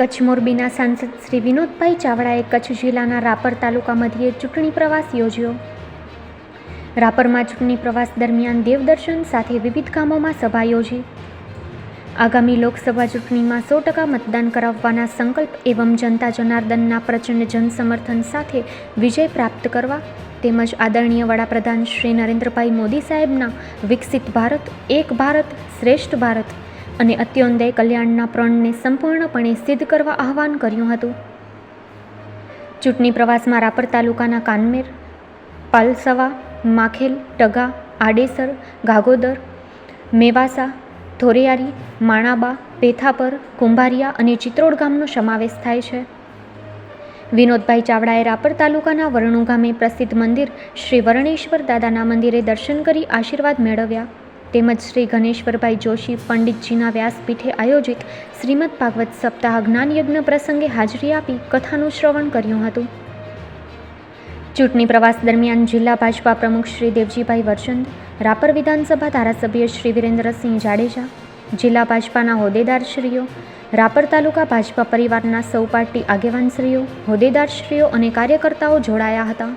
કચ્છ મોરબીના સાંસદ શ્રી વિનોદભાઈ ચાવડાએ કચ્છ જિલ્લાના રાપર તાલુકા મધ્યે ચૂંટણી પ્રવાસ યોજ્યો. રાપરમાં ચૂંટણી પ્રવાસ દરમિયાન દેવદર્શન સાથે વિવિધ ગામોમાં સભા યોજી. આગામી લોકસભા ચૂંટણીમાં સો ટકા મતદાન કરાવવાના સંકલ્પ એવં જનતા જનાર્દનના પ્રચંડ જનસમર્થન સાથે વિજય પ્રાપ્ત કરવા તેમજ આદરણીય વડાપ્રધાન શ્રી નરેન્દ્રભાઈ મોદી સાહેબના વિકસિત ભારત, એક ભારત શ્રેષ્ઠ ભારત અને અત્યોદય કલ્યાણના પ્રણને સંપૂર્ણપણે સિદ્ધ કરવા આહવાન કર્યું હતું. ચૂંટણી પ્રવાસમાં રાપર તાલુકાના કાનમેર, પાલસવા, માખેલ, ટગા, આડેસર, ગાગોદર, મેવાસા, ધોરિયારી, માણાબા, પેથાપર, કુંભારિયા અને ચિત્રોડ ગામનો સમાવેશ થાય છે. વિનોદભાઈ ચાવડાએ રાપર તાલુકાના વરણુ ગામે પ્રસિદ્ધ મંદિર શ્રી વરણેશ્વર દાદાના મંદિરે દર્શન કરી આશીર્વાદ મેળવ્યા. તેમજ શ્રી ગણેશ્વરભાઈ જોશી પંડિતજીના વ્યાસપીઠે આયોજિત શ્રીમદ ભાગવત સપ્તાહ જ્ઞાનયજ્ઞ પ્રસંગે હાજરી આપી કથાનું શ્રવણ કર્યું હતું. ચૂંટણી પ્રવાસ દરમિયાન જિલ્લા ભાજપા પ્રમુખ શ્રી દેવજીભાઈ વરચંદ, રાપર વિધાનસભા ધારાસભ્ય શ્રી વિરેન્દ્રસિંહ જાડેજા, જિલ્લા ભાજપાના હોદ્દેદારશ્રીઓ, રાપર તાલુકા ભાજપા પરિવારના સૌ પાર્ટી આગેવાનશ્રીઓ, હોદ્દેદારશ્રીઓ અને કાર્યકર્તાઓ જોડાયા હતા.